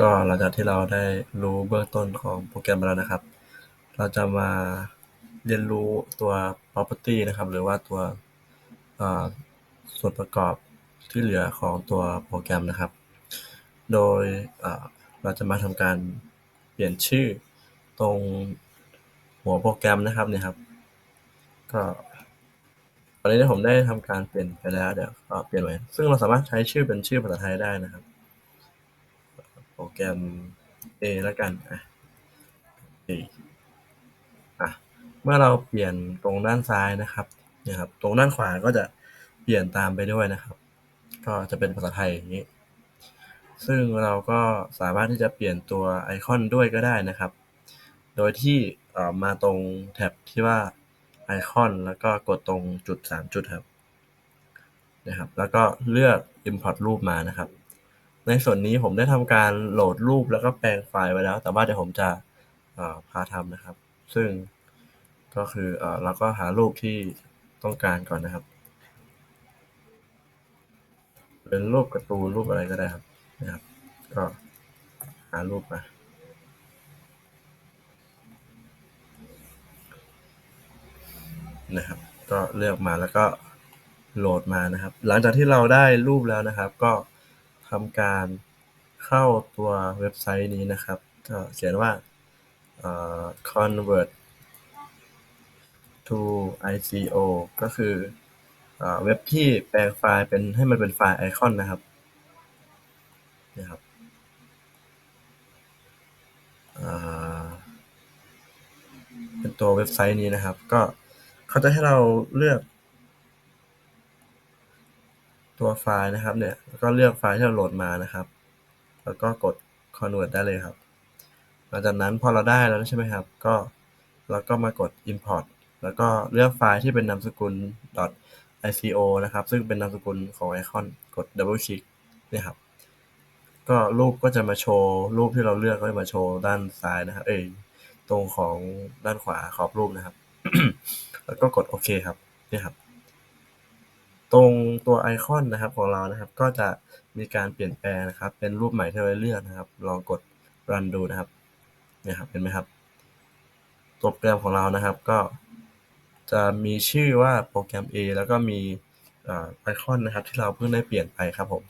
ก็หลังจากที่เราได้รู้เบื้องต้นของโปรแกรมไปแล้วนะครับ เราจะมาเรียนรู้ตัว property นะครับ หรือว่าตัวส่วนประกอบที่เหลือของตัวโปรแกรมนะครับ โดยเราจะมาทำการเปลี่ยนชื่อตรงหัวโปรแกรมนะครับเนี่ยครับ ก็ตอนนี้ผมได้ทำการเปลี่ยนไปแล้วเดี๋ยวเปลี่ยนใหม่ซึ่งเราสามารถใช้ชื่อเป็นชื่อภาษาไทยได้นะครับ รแกรม A แล้วกันอะ A อะเมื่อเราเปลี่ยนตรงด้านซ้ายนะครับเนี่ยครับตรงด้านขวาก็จะเปลี่ยนตามไปด้วยนะครับ ก็จะเป็นภาษาไทยอย่างนี้ ซึ่งเราก็สามารถที่จะเปลี่ยนตัวไอคอนด้วยก็ได้นะครับ โดยที่มาตรงแท็บที่ว่าไอคอนแล้วก็กดตรงจุด 3 จุดครับนะครับ แล้วก็เลือก import รูปมานะครับ ในส่วนนี้ผมได้ทำการโหลดรูปแล้วก็แปลงไฟล์ไว้แล้ว แต่ว่าเดี๋ยวผมจะพาทำนะครับ ซึ่งก็คือเราก็หารูปที่ต้องการก่อนนะครับ เป็นรูปการ์ตูนรูปอะไรก็ได้ครับนะครับ ก็หารูปมานะครับ ก็เลือกมาแล้วก็โหลดมานะครับ หลังจากที่เราได้รูปแล้วนะครับ ก็ ทำการเข้าตัวเว็บไซต์นี้นะครับ ก็เขียนว่า convert to ICO ก็คือเว็บที่แปลงไฟล์เป็นให้มันเป็นไฟล์ไอคอนนะครับนี่ครับเป็นตัวเว็บไซต์นี้นะครับ ก็เขาจะให้เราเลือก ตัวไฟล์นะครับเนี่ยก็เลือกไฟล์ที่เราโหลดมานะครับ แล้วก็กด convert ได้เลยครับ หลังจากนั้นพอเราได้แล้วใช่ไหมครับ ก็เราก็มากด import แล้วก็เลือกไฟล์ที่เป็นนามสกุล .ico นะครับ ซึ่งเป็นนามสกุลของไอคอน กด double click นี่ครับ ก็รูปก็จะมาโชว์ รูปที่เราเลือกก็จะมาโชว์ด้านซ้ายนะครับ เอ้ย ตรงของด้านขวาขอบรูปนะครับ แล้วก็กดโอเคครับ นี่ครับ ตรงตัวไอคอนนะครับของเรานะครับ ก็จะมีการเปลี่ยนแปลงนะครับ เป็นรูปใหม่ที่เราเลือกนะครับ ลองกดรันดูนะครับเนี่ยครับเห็นไหมครับตัวโปรแกรมของเรานะครับก็จะมีชื่อว่าโปรแกรม A แล้วก็มีไอคอนนะครับ ที่เราเพิ่งได้เปลี่ยนไปครับผม